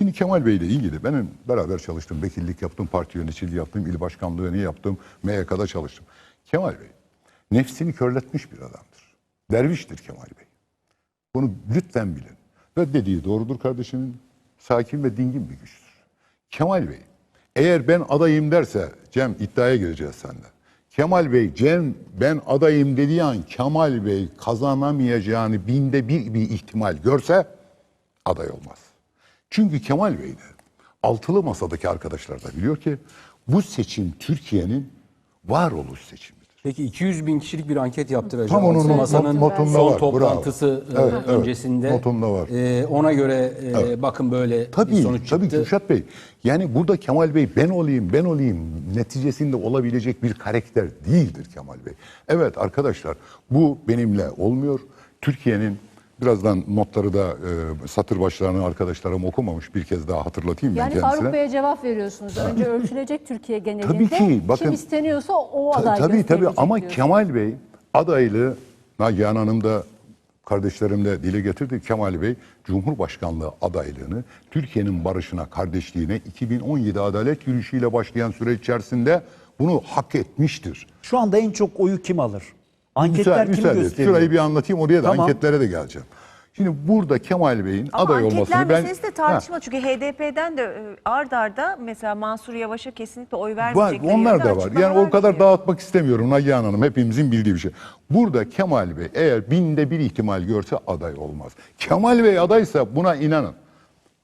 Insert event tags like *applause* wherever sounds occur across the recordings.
Şimdi Kemal Bey ile ilgili benim beraber çalıştım. Vekillik yaptım, parti yöneticiliği yaptım, il başkanlığını yaptım, MYK'da çalıştım. Kemal Bey nefsini körletmiş bir adamdır. Derviştir Kemal Bey. Bunu lütfen bilin. Ve dediği doğrudur kardeşimin. Sakin ve dingin bir güçtür. Kemal Bey eğer ben adayım derse Cem iddiaya gireceğiz seninle. Kemal Bey Cem ben adayım dediği an Kemal Bey kazanamayacağını binde bir bir ihtimal görse aday olmaz. Çünkü Kemal Bey de altılı masadaki arkadaşlar da biliyor ki bu seçim Türkiye'nin varoluş seçimidir. Peki 200 bin kişilik bir anket yaptıracağım. Tam onun not- Masa'nın notunda son var, toplantısı bravo. e, Evet, evet, öncesinde. var. E, ona göre e, bakın böyle bir Tabii, sonuç tabii çıktı. Kürşat Bey. Yani burada Kemal Bey ben olayım, ben olayım neticesinde olabilecek bir karakter değildir Kemal Bey. Evet arkadaşlar bu benimle olmuyor. Türkiye'nin birazdan notları da e, satır başlarını arkadaşlarım okumamış bir kez daha hatırlatayım ben Yani kendisine. Faruk Bey'e cevap veriyorsunuz. Önce *laughs* ölçülecek Türkiye genelinde. Tabii ki, bakın- Kim isteniyorsa o Ta- aday tabii tabii ama diyorsunuz. Kemal Bey adaylığı Nagihan Hanım da kardeşlerim de dile getirdi. Kemal Bey Cumhurbaşkanlığı adaylığını Türkiye'nin barışına, kardeşliğine 2017 adalet yürüyüşüyle başlayan süreç içerisinde bunu hak etmiştir. Şu anda en çok oyu kim alır? Anketler Müsaade- kimi müsaade gösteriyor? Şurayı bir anlatayım oraya da Tamam. anketlere de geleceğim. Şimdi burada Kemal Bey'in Ama aday olmasını ben... meselesi de Ha. tartışmalı. Çünkü HDP'den de e, ard arda mesela Mansur Yavaş'a kesinlikle oy Var, vermeyecekleri onlar yönünde da var. Yani o kadar yapıyor. dağıtmak istemiyorum Nagihan Hanım. Hepimizin bildiği bir şey. Burada Kemal Bey eğer binde bir ihtimal görse aday olmaz. Kemal Bey adaysa buna inanın.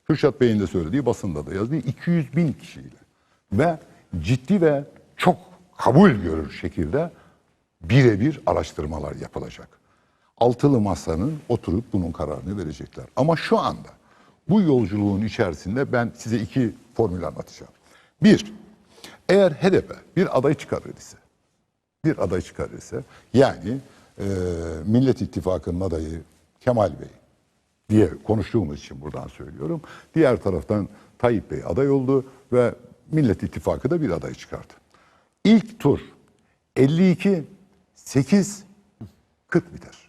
Kürşat Bey'in de söylediği basında da yazdığı 200 bin kişiyle ve ciddi ve çok kabul görür şekilde birebir araştırmalar yapılacak. Altılı masanın oturup bunun kararını verecekler. Ama şu anda bu yolculuğun içerisinde ben size iki formül anlatacağım. Bir, eğer HDP bir aday çıkarır ise, bir aday çıkarır ise, yani e, Millet İttifakı'nın adayı Kemal Bey diye konuştuğumuz için buradan söylüyorum. Diğer taraftan Tayyip Bey aday oldu ve Millet İttifakı da bir aday çıkardı. İlk tur 52 8 40 biter.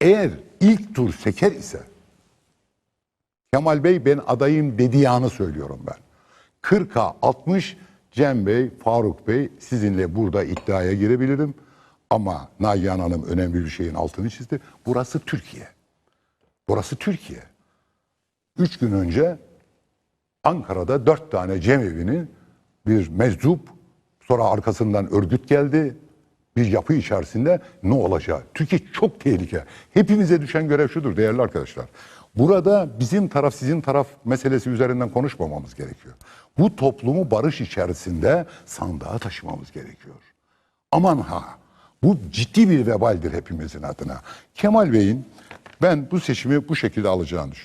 Eğer ilk tur seker ise Kemal Bey ben adayım dediği anı söylüyorum ben. 40'a 60 Cem Bey, Faruk Bey sizinle burada iddiaya girebilirim. Ama Nagihan Hanım önemli bir şeyin altını çizdi. Burası Türkiye. Burası Türkiye. Üç gün önce Ankara'da dört tane cemevinin bir meczup sonra arkasından örgüt geldi. Bir yapı içerisinde ne olacak? Türkiye çok tehlike. Hepimize düşen görev şudur değerli arkadaşlar. Burada bizim taraf sizin taraf meselesi üzerinden konuşmamamız gerekiyor. Bu toplumu barış içerisinde sandığa taşımamız gerekiyor. Aman ha bu ciddi bir vebaldir hepimizin adına. Kemal Bey'in ben bu seçimi bu şekilde alacağını düşünüyorum.